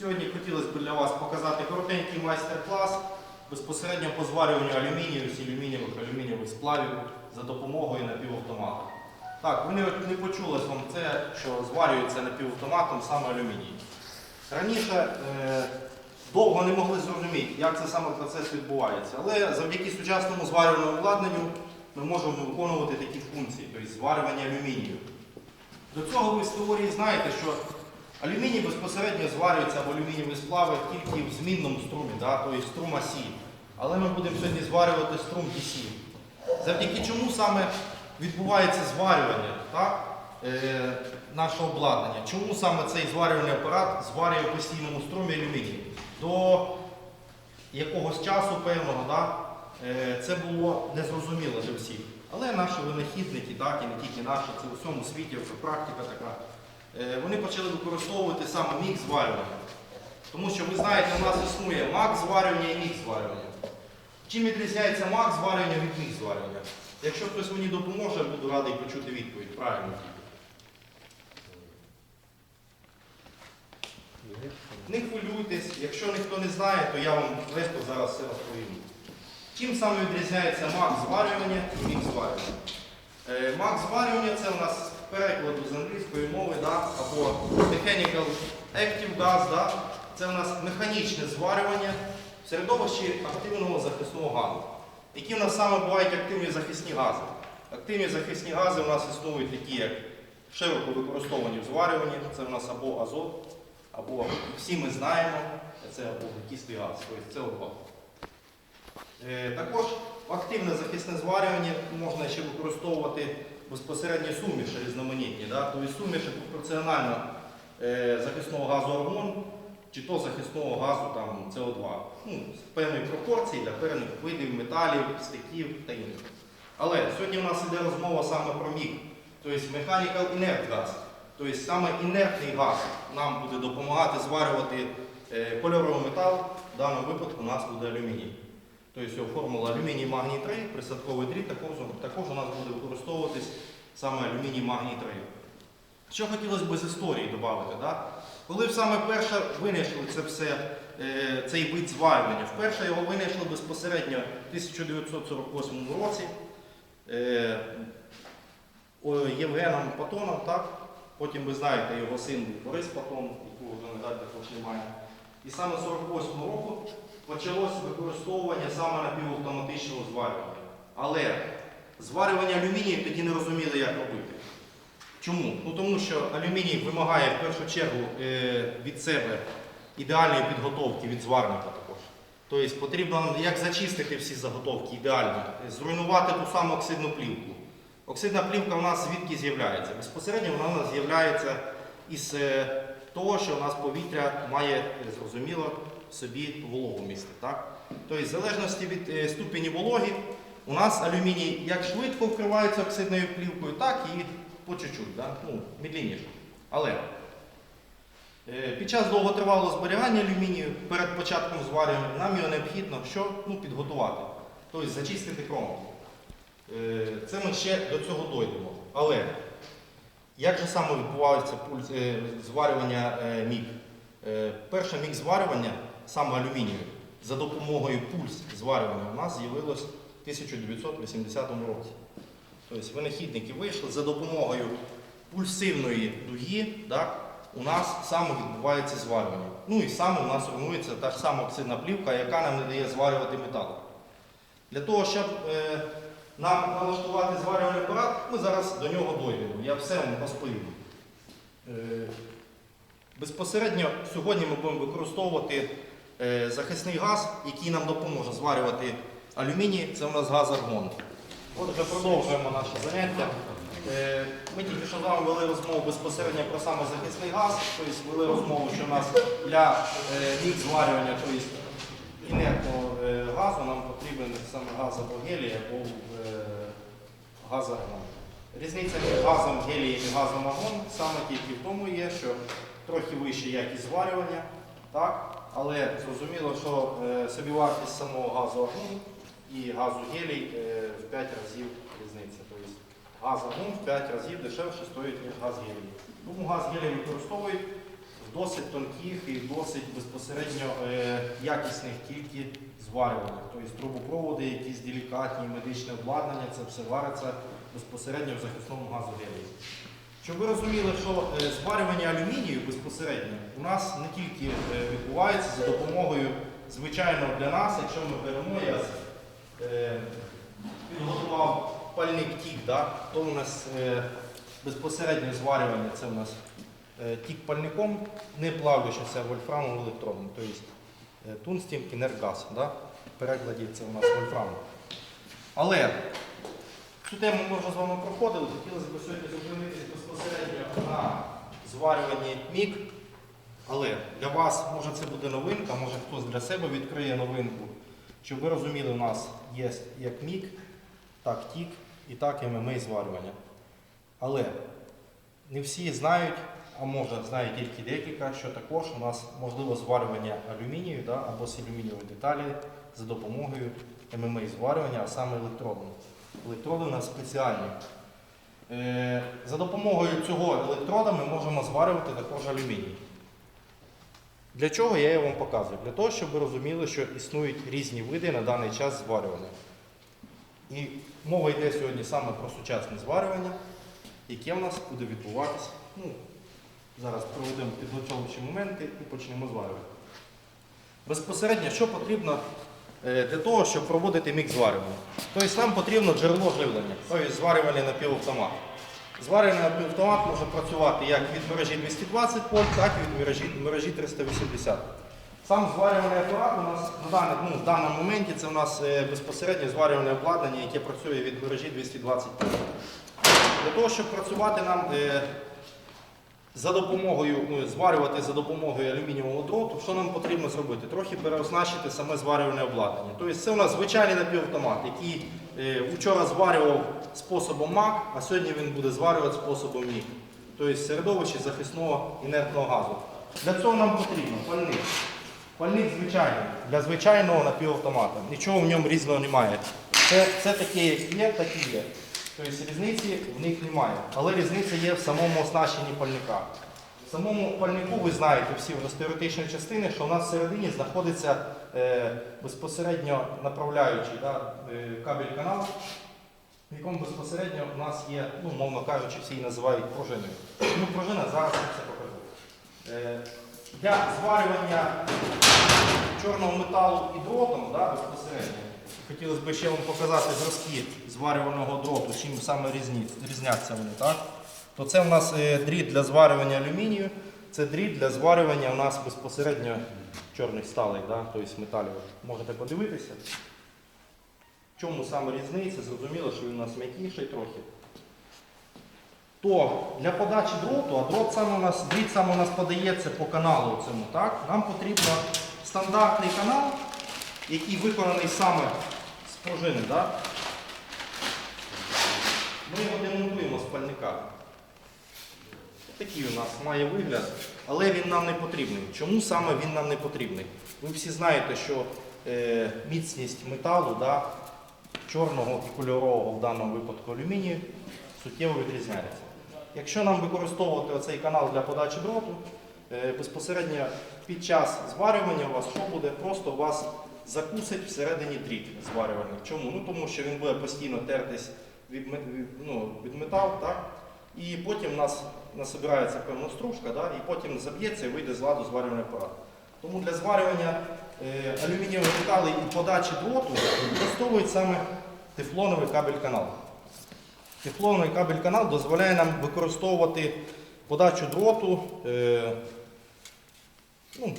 Сьогодні хотілося б для вас показати коротенький майстер-клас безпосередньо по зварюванню алюмінію з алюмінієвих алюмінієвих сплавів за допомогою напівавтомата. Так, ви не, почулось вам це, що зварюється напівавтоматом саме алюміній. Раніше е, довго не могли зрозуміти, як це саме процес відбувається, але завдяки сучасному зварювальному обладнанню ми можемо виконувати такі функції, тобто зварювання алюмінію. До цього ви з теорії знаєте, що алюміній безпосередньо зварюється або алюмінієві сплави тільки в змінному струмі, да, тобто струм АСі. Але ми будемо сьогодні зварювати струм DC. Завдяки чому саме відбувається зварювання так, е, нашого обладнання? Чому саме цей зварювальний апарат зварює в постійному струмі алюміній? До якогось часу певного да, е, це було незрозуміло для всіх. Але наші винахідники, так, і не тільки наші, це у всьому світі вже практика така, вони почали використовувати саме мік зварювання. Тому що ви знаєте, у нас існує мак зварювання і мік зварювання. Чим відрізняється мак зварювання від мік зварювання? Якщо хтось мені допоможе, буду радий почути відповідь. Правильно. Не хвилюйтесь, якщо ніхто не знає, то я вам швидко зараз все розповім. Чим саме відрізняється мак зварювання і мік зварювання? Е, Мак зварювання це у нас перекладу з англійської мови, да, або Mechanical Active Gas, да, це у нас механічне зварювання в середовищі активного захисного газу. Які в нас саме бувають активні захисні гази? Активні захисні гази у нас існують такі, як широко використовані в зварюванні, це у нас або азот, або всі ми знаємо, це або кислий газ, тобто CO2. Е, Також активне захисне зварювання можна ще використовувати безпосередньо суміші різноманітні. Да? Тобто суміші пропорціонально е, захисного газу аргон чи то захисного газу там, СО2. Ну, з певної пропорції для певних видів металів, стиків та інших. Але сьогодні у нас йде розмова саме про мік, тобто Mechanical Inert Gas. Тобто саме інертний газ нам буде допомагати зварювати е, кольоровий метал, в даному випадку у нас буде алюміній. Тобто формула алюміній магній 3, присадковий дріт також, також у нас буде використовуватись саме алюміній магній 3. Що хотілося б з історії додати, да? коли саме перше винайшли це все, е, цей вид зварювання, вперше його винайшли безпосередньо в 1948 році е, Євгеном Патоном, так? потім ви знаєте його син Борис Патон, якого вже на жаль також немає. І саме з 48 року почалось використовування саме напівавтоматичного зварювання. Але зварювання алюмінію тоді не розуміли, як робити. Чому? Ну тому що алюміній вимагає в першу чергу е, від себе ідеальної підготовки від зварника також. Тобто потрібно як зачистити всі заготовки ідеально, зруйнувати ту саму оксидну плівку. Оксидна плівка у нас звідки з'являється? Безпосередньо вона у нас з'являється із е, того, що у нас повітря має, е, зрозуміло, собі вологу. Так? Тобто, в залежності від е, ступені вологи, у нас алюміній як швидко вкривається оксидною плівкою, так і по чуть-чуть, да? ну, медленніше. Але під час довготривалого зберігання алюмінію перед початком зварювання нам його необхідно що? Ну, підготувати, тобто зачистити кромку. Е, Це ми ще до цього дойдемо. Але як же саме відбувається пульс, е, зварювання е, мік? Е, перше мік зварювання, саме алюмінію, за допомогою пульс зварювання у нас з'явилось в 1980 році. Тобто винахідники вийшли за допомогою пульсивної дуги, так, у нас саме відбувається зварювання. Ну і саме у нас формується та ж сама оксидна плівка, яка нам не дає зварювати метал. Для того, щоб нам налаштувати зварювальний апарат, ми зараз до нього дойдемо. Я все вам розповім. Е, безпосередньо сьогодні ми будемо використовувати е, захисний газ, який нам допоможе зварювати алюміній. Це у нас газ аргон. Отже, продовжуємо наше заняття. Е, Ми тільки що з вами вели розмову безпосередньо про саме захисний газ, тобто вели розмову, що у нас для е, зварювання, тобто інертного е, газу нам потрібен саме газ або гелій, або е, газ аргон. Різниця між газом гелієм і газом аргон саме тільки в тому є, що трохи вища якість зварювання, так? але зрозуміло, що е, собівартість самого газу аргон і газу гелій в 5 разів різниця. Тобто а загон в 5 разів дешевше стоїть, ніж газ гелій. Тому газ гелій використовують досить тонких і досить безпосередньо е, якісних тільки зварюваннях. Тобто трубопроводи, якісь делікатні, медичне обладнання, це все вариться безпосередньо в захисному газу. Щоб ви розуміли, що е, зварювання алюмінію безпосередньо у нас не тільки е, відбувається за допомогою, звичайно, для нас, якщо ми беремо, я підготував пальник тік, то у нас безпосереднє зварювання це у нас е, тік пальником, не плавлячися вольфрамом електроном, тобто е, тунстім інергаз. Да, в перекладі це у нас вольфрам. Але Цю тему ми вже з вами проходили. Хотілося б сьогодні зупинитися безпосередньо на зварюванні мік. Але для вас може це буде новинка, може хтось для себе відкриє новинку. Щоб ви розуміли, у нас є як мік, так тік і так ММА зварювання. Але не всі знають, а може знають тільки декілька, що також у нас можливо зварювання алюмінію да, або з алюмінієвої деталі за допомогою ММА зварювання, а саме електродом. Електроди у нас спеціальні. Е, За допомогою цього електрода ми можемо зварювати також алюміній. Для чого я його вам показую? Для того, щоб ви розуміли, що існують різні види на даний час зварювання. І мова йде сьогодні саме про сучасне зварювання, яке в нас буде відбуватися. Ну, зараз проведемо підготовчі моменти і почнемо зварювати. Безпосередньо, що потрібно е, для того, щоб проводити мікс зварювання? Тобто нам потрібно джерело живлення, тобто зварювальний напівавтомат. Зварений напівавтомат може працювати як від мережі 220 вольт, так і від мережі, мережі 380. Сам зварювальний апарат у нас на ну, в даному моменті це у нас е, безпосередньо зварювальне обладнання, яке працює від мережі 220 вольт. Для того, щоб працювати нам е, за допомогою, ну, зварювати за допомогою алюмінієвого дроту, що нам потрібно зробити? Трохи переоснащити саме зварювальне обладнання. Тобто це у нас звичайний напівавтомат, який е, вчора зварював способом МАК, а сьогодні він буде зварювати способом МІК. Тобто середовище захисного інертного газу. Для цього нам потрібно пальник. Пальник звичайний, для звичайного напівавтомата. Нічого в ньому різного немає. Це, це таке, є, так і є. Тобто різниці в них немає. Але різниця є в самому оснащенні пальника. В самому пальнику ви знаєте всі вже з теоретичної частини, що у нас всередині знаходиться е, безпосередньо направляючий да, е, кабель-канал, в якому безпосередньо у нас є, ну, мовно кажучи, всі її називають пружиною. Ну, пружина, зараз я це покажу. Е, для зварювання чорного металу і дротом да, безпосередньо. Хотілося б ще вам показати зразки зварюваного дроту, чим саме різняться вони. Так? То це у нас е, дріт для зварювання алюмінію, це дріт для зварювання у нас безпосередньо чорних сталей, да? тобто металів. Можете подивитися. В чому саме різниця? Зрозуміло, що він у нас м'якіший трохи. То для подачі дроту, а дрот саме у нас, дріт саме у нас подається по каналу цьому, так? Нам потрібно стандартний канал, який виконаний саме пружини. Так? Ми його демонтуємо з пальника. Такий у нас має вигляд, але він нам не потрібний. Чому саме він нам не потрібний? Ви всі знаєте, що е, міцність металу, да, чорного і кольорового в даному випадку алюмінію, суттєво відрізняється. Якщо нам використовувати оцей канал для подачі дроту, е, безпосередньо під час зварювання у вас що буде? Просто у вас закусить всередині дріт зварювальний. Чому? Ну тому що він буде постійно тертись від, ну, від метал, так? і потім у нас насобирається певна стружка, да? і потім заб'ється і вийде з ладу зварювальний апарат. Тому для зварювання е, алюмінієвих металей і подачі дроту використовують саме тефлоновий кабель-канал. Тефлоновий кабель-канал дозволяє нам використовувати подачу дроту е, ну,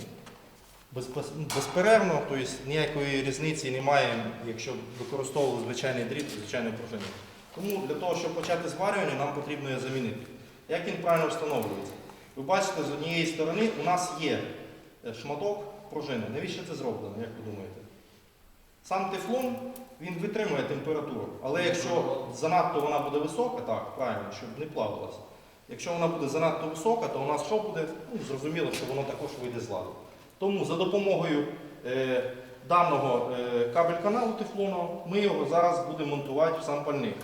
безперервно, тобто ніякої різниці немає, якщо використовували звичайний дріт, звичайну пружину. Тому для того, щоб почати зварювання, нам потрібно його замінити. Як він правильно встановлюється? Ви бачите, з однієї сторони у нас є е, шматок пружини. Навіщо це зроблено, як ви думаєте? Сам тефлон він витримує температуру, але якщо занадто вона буде висока, так, правильно, щоб не плавилася. Якщо вона буде занадто висока, то у нас що буде? Ну, зрозуміло, що воно також вийде з ладу. Тому за допомогою е, даного е, кабель-каналу тефлону ми його зараз будемо монтувати в сам пальник.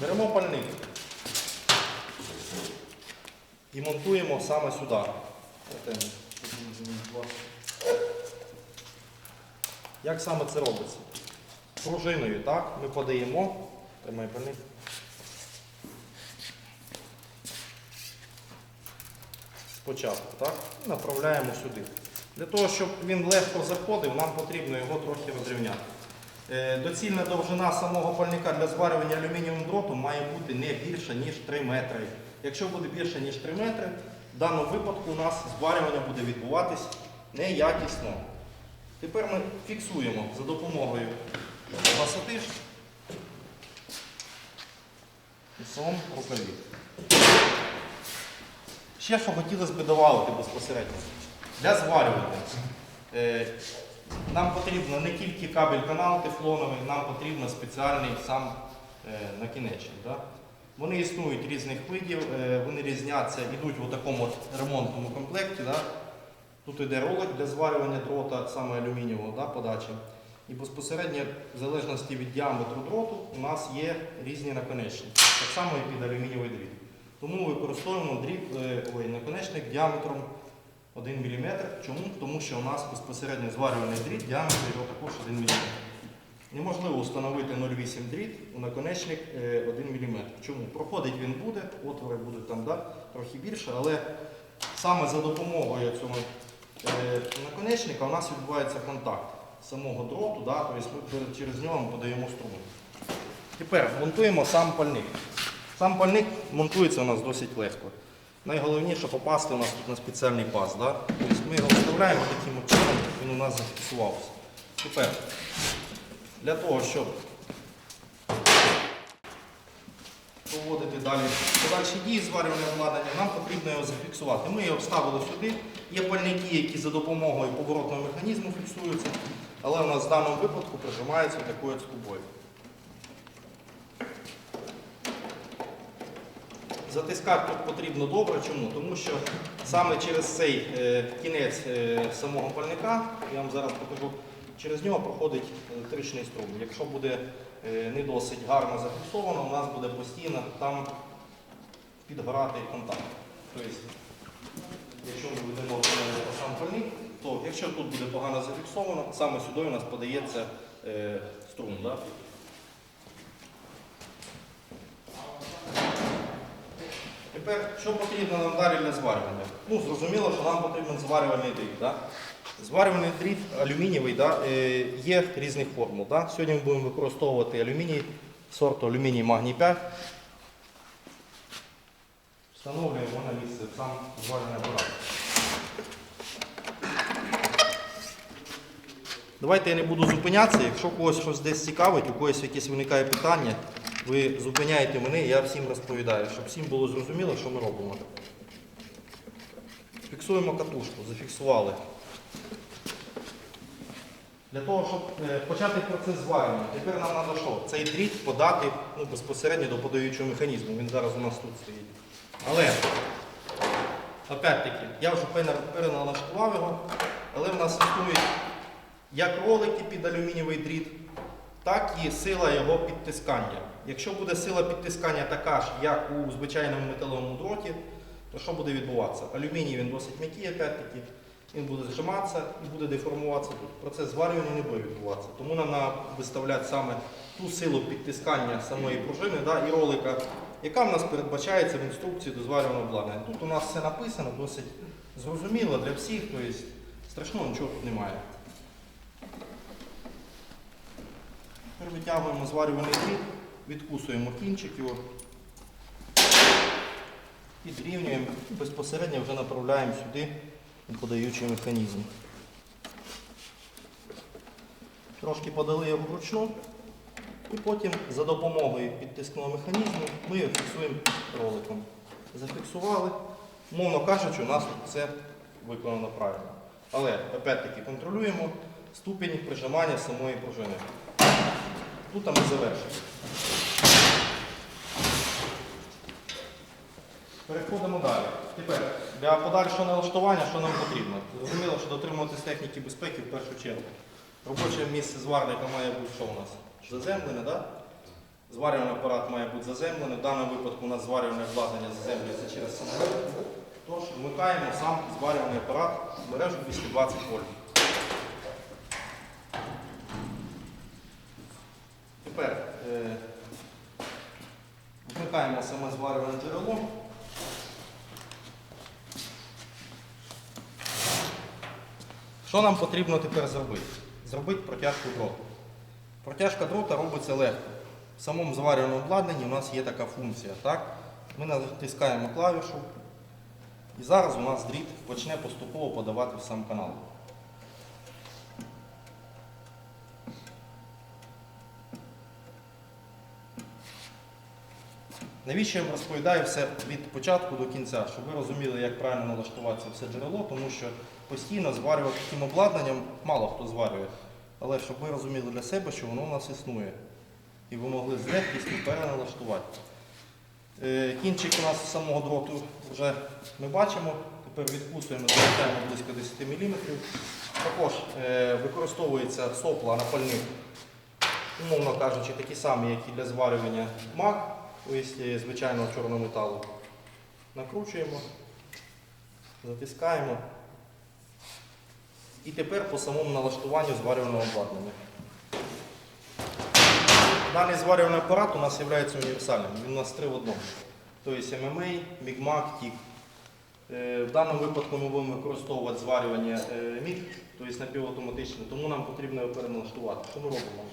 Беремо пальник і монтуємо саме сюди. Як саме це робиться? Пружиною, так? Ми подаємо. Тримай пальник. Спочатку, так? І направляємо сюди. Для того, щоб він легко заходив, нам потрібно його трохи розрівняти. Е, Доцільна довжина самого пальника для зварювання алюмінієвим дротом має бути не більше, ніж 3 метри. Якщо буде більше, ніж 3 метри, в даному випадку у нас зварювання буде відбуватись неякісно. Тепер ми фіксуємо за допомогою висоти і самому рукаві. Ще що хотілося б додати безпосередньо. Для зварювання. Е, нам потрібно не тільки кабель канал тефлоновий, нам потрібно спеціальний сам е, накінечник. Да? Вони існують різних видів, е, вони різняться, йдуть в такому ремонтному комплекті. Да? Тут йде ролик для зварювання дрота, саме алюмінієвого да, подачі. І безпосередньо, в залежності від діаметру дроту, у нас є різні наконечники. Так само і під алюмінієвий дріт. Тому використовуємо дріт, е, ой, наконечник діаметром 1 мм. Чому? Тому що у нас безпосередньо зварюваний дріт, діаметр його також 1 мм. Неможливо встановити 0,8 дріт у наконечник е, 1 мм. Чому? Проходить він буде, отвори будуть там да, трохи більше, але саме за допомогою цього е, наконечника у нас відбувається контакт самого дроту, да, тобто ми через нього ми подаємо струму. Тепер монтуємо сам пальник. Сам пальник монтується у нас досить легко. Найголовніше попасти у нас тут на спеціальний паз. Да? Тобто ми його вставляємо таким чином, він у нас зафіксувався. Тепер для того, щоб проводити далі подальші дії зварювання обладнання, нам потрібно його зафіксувати. Ми його вставили сюди. Є пальники, які за допомогою поворотного механізму фіксуються, але у нас в даному випадку прижимаються такою скобою. Затискати тут потрібно добре. Чому? Тому що саме через цей е, кінець е, самого пальника, я вам зараз покажу, через нього проходить електричний струм. Якщо буде е, не досить гарно зафіксовано, у нас буде постійно там підгорати контакт. Тобто, якщо ми ведемо е, сам пальник, то якщо тут буде погано зафіксовано, саме сюди у нас подається струм. Да? Тепер, що потрібно нам далі для зварювання? Ну, зрозуміло, що нам потрібен зварювальний дріт. Да? Зварювальний дріт алюмінієвий да, е, є різних формул. Да? Сьогодні ми будемо використовувати алюміній сорту алюміній магній 5. Встановлюємо на місце сам зварювальний апарат. Давайте я не буду зупинятися. Якщо когось щось десь цікавить, у когось якесь виникає питання, ви зупиняєте мене, я всім розповідаю, щоб всім було зрозуміло, що ми робимо. Фіксуємо катушку, зафіксували. Для того, щоб е, почати процес зварювання, тепер нам треба що? Цей дріт подати ну, безпосередньо до подаючого механізму. Він зараз у нас тут стоїть. Але, опять-таки, я вже пере- переналаштував його, але в нас існують як ролики під алюмінієвий дріт, так і сила його підтискання. Якщо буде сила підтискання така ж, як у звичайному металовому дроті, то що буде відбуватися? Алюміній він досить м'який, опять-таки, він буде зжиматися і буде деформуватися. Процес зварювання не буде відбуватися. Тому нам треба виставляти саме ту силу підтискання самої пружини да, і ролика, яка в нас передбачається в інструкції до зварювального обладнання. Тут у нас все написано, досить зрозуміло для всіх, тобто страшного нічого тут немає. Тепер витягуємо зварюваний дріт, відкусуємо кінчик його, і безпосередньо вже направляємо сюди подаючий механізм. Трошки подали його вручну і потім за допомогою підтискного механізму ми його фіксуємо роликом. Зафіксували, мовно кажучи, у нас все виконано правильно. Але опять-таки контролюємо ступінь прижимання самої пружини. Тут ми завершили. Переходимо далі. Тепер для подальшого налаштування, що нам потрібно? Зрозуміло, що дотримуватись техніки безпеки в першу чергу. Робоче місце зварника має бути що у нас? Заземлене, да? Зварювальний апарат має бути заземлений. В даному випадку у нас зварювальне обладнання заземлюється через самоліт. Тож вмикаємо сам зварювальний апарат в мережу 220 вольт. Вмикаємо саме зварювальне джерело. Що нам потрібно тепер зробити? Зробити протяжку дроту. Протяжка дрота робиться легко. В самому зварювальному обладнанні у нас є така функція. Так? Ми натискаємо клавішу, і зараз у нас дріт почне поступово подавати в сам канал. Навіщо я вам розповідаю все від початку до кінця, щоб ви розуміли, як правильно налаштуватися все джерело, тому що постійно зварювати таким обладнанням мало хто зварює. Але щоб ви розуміли для себе, що воно у нас існує. І ви могли з легкістю переналаштувати. Е, Кінчик у нас самого дроту вже ми бачимо. Тепер відкусуємо, залишаємо близько 10 мм. Також е, використовується сопла напальник, умовно кажучи, такі самі, як і для зварювання мак, тобто звичайного чорного металу. Накручуємо, затискаємо. І тепер по самому налаштуванню зварювального обладнання. Даний зварювальний апарат у нас є універсальним. Він у нас три в одному. Тобто MMA, MIG-MAG, TIG. Е, В даному випадку ми будемо використовувати зварювання е, MIG, тобто напівавтоматичне, тому нам потрібно його переналаштувати. Що ми робимо?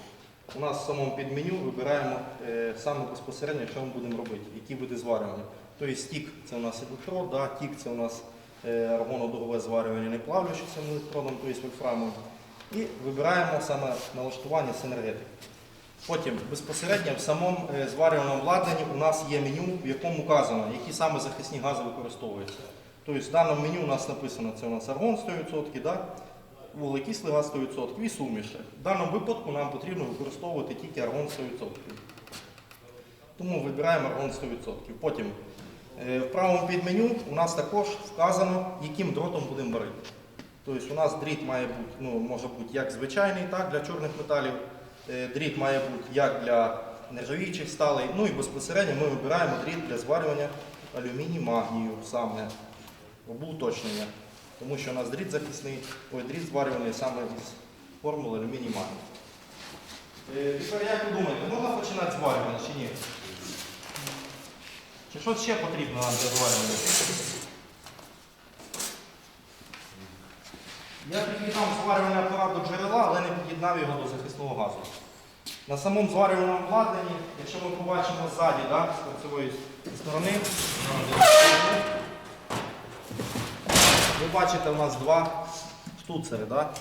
У нас в самому підменю вибираємо е, саме безпосередньо, що ми будемо робити, які види зварювання. Тобто TIG це у нас електрод, да, TIG це у нас е, аргонодугове зварювання не плавлячися електродом, тобто вольфрамом. І вибираємо саме налаштування з енергетики. Потім безпосередньо в самому е, зварювальному обладнанні у нас є меню, в якому вказано, які саме захисні гази використовуються. Тобто в даному меню у нас написано, це у нас аргон 100%, да? Вуглекислий газ 100% і суміші. В даному випадку нам потрібно використовувати тільки аргон 100%. Тому вибираємо аргон 100%. Потім е, в правому підменю у нас також вказано, яким дротом будемо варити. Тобто у нас дріт має бути, ну, може бути як звичайний, так для чорних металів. Е, Дріт має бути як для нержавіючих сталей. Ну і безпосередньо ми вибираємо дріт для зварювання алюміній магнію саме або уточнення. Тому що у нас дріт захисний, ой, дріт зварюваний саме із формули алюміній магній. Е, Тепер як ви думаєте, можна починати зварювання чи ні? Чи що ще потрібно нам для зварювання? Я під'єднав зварювальний апарат до джерела, але не під'єднав його до захисного газу. На самому зварювальному обладнанні, якщо ми побачимо ззаді, да, з торцевої сторони, бачите, у нас два штуцери. Да?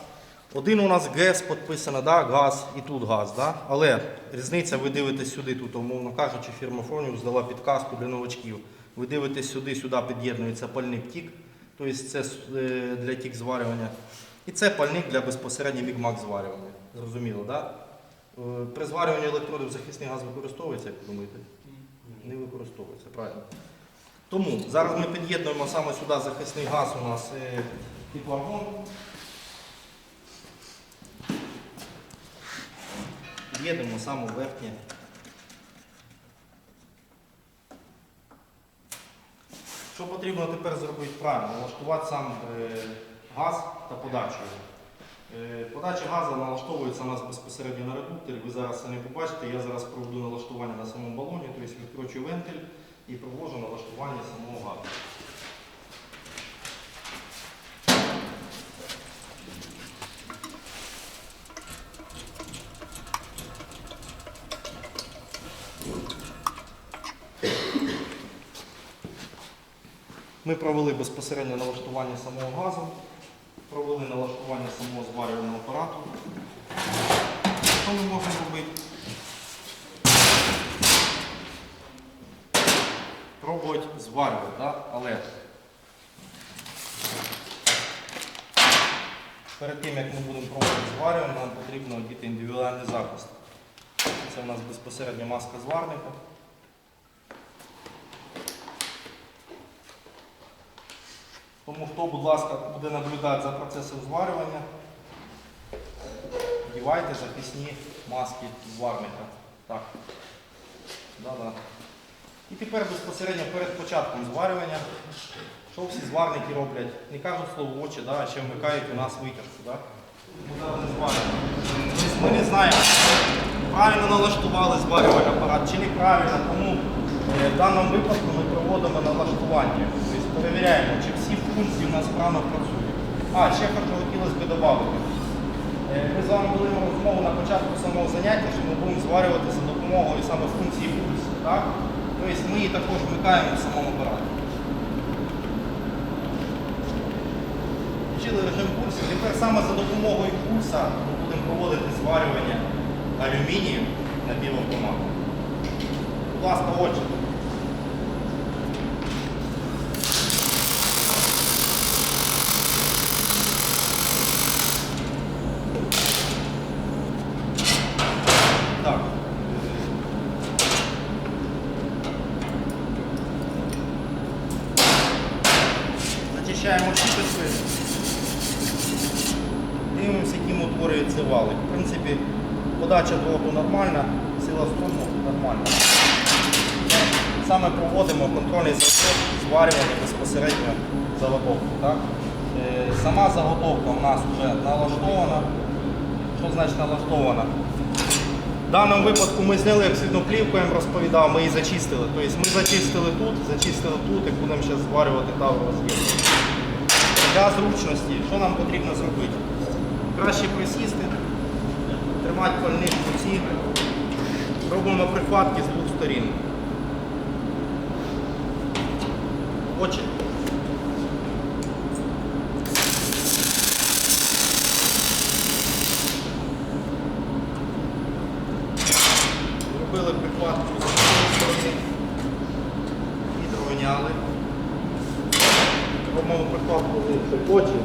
Один у нас ГЕС підписано, да, газ і тут газ. Да? Але різниця, ви дивитесь сюди, тут, умовно кажучи, фірма Фроніус здала підказку для новачків. Ви дивитесь сюди, сюди під'єднується пальник тік, тобто це е, для тік зварювання. І це пальник для безпосередньо бігмак зварювання. Зрозуміло, так? Да? Е, При зварюванні електродів захисний газ використовується, як ви думаєте? Не використовується, правильно. Тому зараз ми під'єднуємо саме сюди захисний газ у нас е, під вагон. Під'єднуємо саме верхнє. Що потрібно тепер зробити правильно? Налаштувати сам е, газ та подачу. Е, Подача газу налаштовується у нас безпосередньо на редукторі. Ви зараз це не побачите. Я зараз проведу налаштування на самому балоні, тобто відкручую вентиль і проводжу налаштування самого газу. Ми провели безпосередньо налаштування самого газу, провели налаштування самого зварювального апарату. Що ми можемо робити? Пробувати зварювати, да? але перед тим, як ми будемо пробувати зварювати, нам потрібно одіти індивідуальний захист. Це у нас безпосередньо маска зварника. Тому хто, будь ласка, буде наблюдати за процесом зварювання, вдівайте захисні маски зварника. Так. Да-да. І тепер безпосередньо перед початком зварювання, що всі зварники роблять, не кажуть слово очі, да, а ще вмикають у нас витяжку. Да? Ми не зварюємо. Ми не знаємо, правильно налаштували зварювальний апарат чи неправильно, тому е, в даному випадку ми проводимо налаштування. Тобто перевіряємо, чи функції у нас справно працюють. А, ще хотілося б додати. Е, Ми з вами були розмову на початку самого заняття, що ми будемо зварювати за допомогою саме функції пульсу. Так? Тобто ми її також вмикаємо в самому апараті. Вчили режим пульсу. Тепер саме за допомогою пульса ми будемо проводити зварювання алюмінію на півавтомату. Будь ласка, отже. Так. Зачищаємо щипиці. Дивимося, яким утворюються вали. В принципі, подача дроту нормальна, сила струму нормальна. Саме проводимо контрольний зразок зварювання безпосередньо заготовки. Так? Е, Сама заготовка у нас вже налаштована. Що значить налаштована? В даному випадку ми зняли оксидну плівку, я вам розповідав, ми її зачистили. Тобто ми зачистили тут, зачистили тут і будемо зараз зварювати таврову з'єднання. Для зручності, що нам потрібно зробити? Краще присісти, тримати пальник в руці. Робимо прихватки з двох сторін. Очі. Hoje,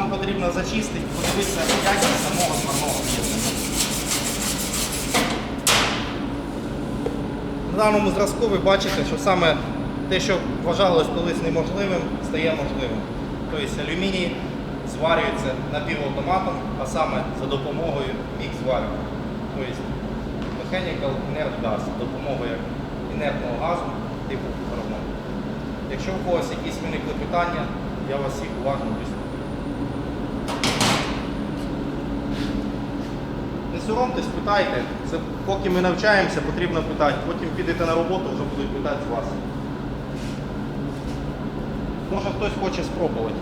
нам потрібно зачистити, подивитися якість самого смарного об'єднання. На даному зразку ви бачите, що саме те, що вважалось колись неможливим, стає можливим. Тобто алюміній зварюється напівавтоматом, а саме за допомогою мікс-зварювання. Тобто Mechanical Inert Gas, допомогою інертного газу типу парового. Якщо у когось якісь виникли питання, я вас всіх уважно вислухаю. Не соромтесь, питайте. Це поки ми навчаємося, потрібно питати. Потім підете на роботу, вже будуть питати з вас. Може хтось хоче спробувати.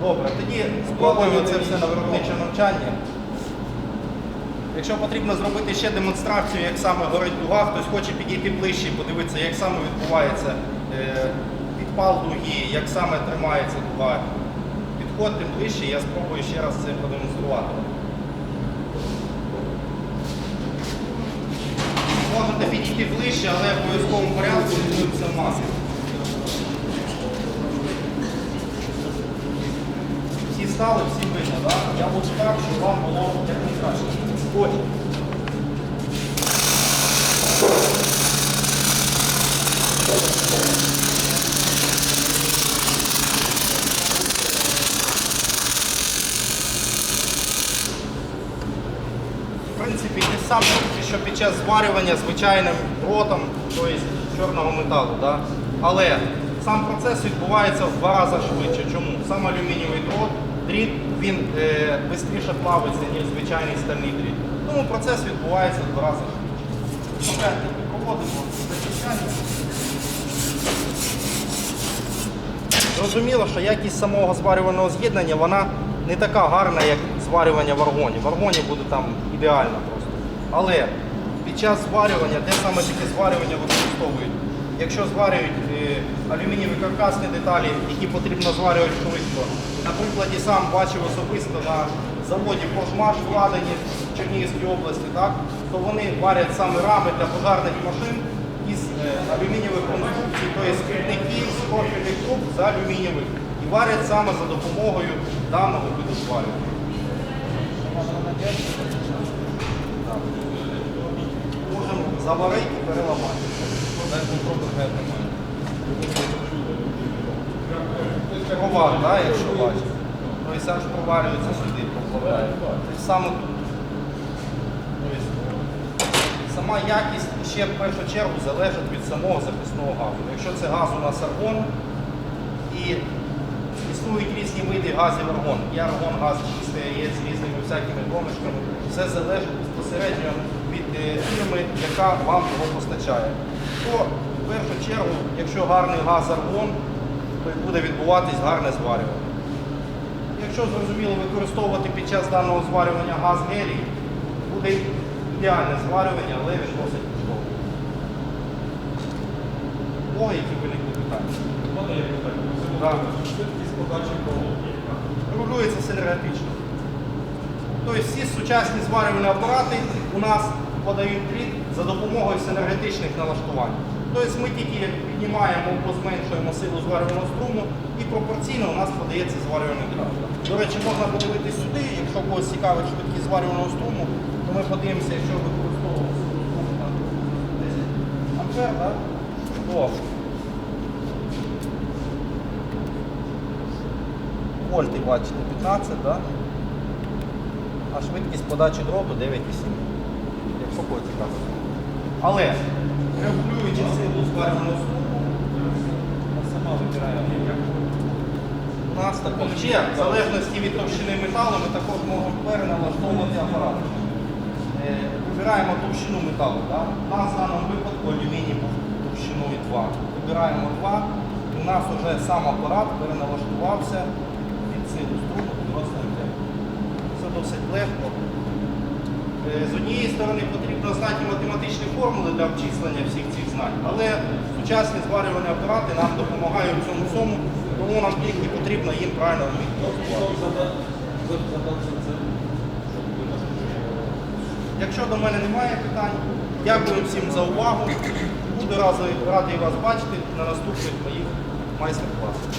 Добре, тоді спробуємо це все на виробниче навчання. Якщо потрібно зробити ще демонстрацію, як саме горить дуга, хтось хоче підійти ближче, подивитися, як саме відбувається е, підпал дуги, як саме тримається дуга. Підходьте ближче, я спробую ще раз це продемонструвати. Можете підійти ближче, але в обов'язковому порядку відбудеться маски. Всі стали, всі видно, так? Я буду так, щоб вам було як найкраще. Ось. Принципі, те саме, що під час зварювання звичайним дротом, тобто чорного металу. Да? Але сам процес відбувається в два рази швидше. Чому? Сам алюмінієвий дрот, дріт, він е, швидше плавиться, ніж звичайний стальний дріт. Тому процес відбувається в два рази швидше. Проводимо зачищання. Зрозуміло, що якість самого зварювального з'єднання вона не така гарна, як зварювання в аргоні. В аргоні буде там ідеально просто. Але під час зварювання, де саме таке зварювання використовують? якщо зварюють е, алюмінієві каркасні деталі, які потрібно зварювати швидко. На прикладі сам бачив особисто на заводі Пожмаш вкладені в Чернігівській області, так, то вони варять саме рами для пожарних машин із е, алюмінієвих конструкцій, тобто скріпників з профільних труб з алюмінієвих. І варять саме за допомогою даного виду зварювання. Можемо заварити і переламати. Провар, да, якщо бачите. Тобто аж проварюється сюди, проплавляє. Те саме тут. Тобто, Сама якість ще в першу чергу залежить від самого захисного газу. Якщо це газ у нас аргон і існують різні види газів аргон. Є аргон, газ чистий, є з різними всякими домішками. Все залежить безпосередньо від е, фірми, яка вам його постачає. То в першу чергу, якщо гарний газ аргон, то буде відбуватись гарне зварювання. Якщо зрозуміло використовувати під час даного зварювання газ гелій, буде ідеальне зварювання, але він досить коштовний. О, які виникли питання. Так. Подачі проводки. регулюється синергетично. Тобто всі сучасні зварювальні апарати у нас подають дріт за допомогою синергетичних налаштувань. Тобто ми тільки піднімаємо або зменшуємо силу зварювального струму і пропорційно у нас подається зварювальний дріт. До речі, можна подивитися сюди, якщо когось цікавить швидкість зварювального струму, то ми подивимося, якщо там 10 ампер, так? Вольти бачите 15, да? а швидкість подачі дроту 9,7. Якщо кого цікавить. Але регулюючи силу зварювального струму, Вона сама вибирає, як у нас також ще, в залежності від товщини металу, ми також можемо переналаштовувати апарат. Е, Вибираємо товщину металу. Да? У нас в даному випадку алюміній був товщиною 2. Вибираємо 2, і у нас вже сам апарат переналаштувався від силу струму до дорослої теми. Це досить легко. Е, З однієї сторони потрібно знати математичні формули для обчислення всіх цих знань, але сучасні зварювальні апарати нам допомагають в цьому всьому, тому нам тільки потрібно їм правильно вміти Якщо до мене немає питань, дякую всім за увагу. Буду радий, вас бачити на наступних моїх майстер-класах.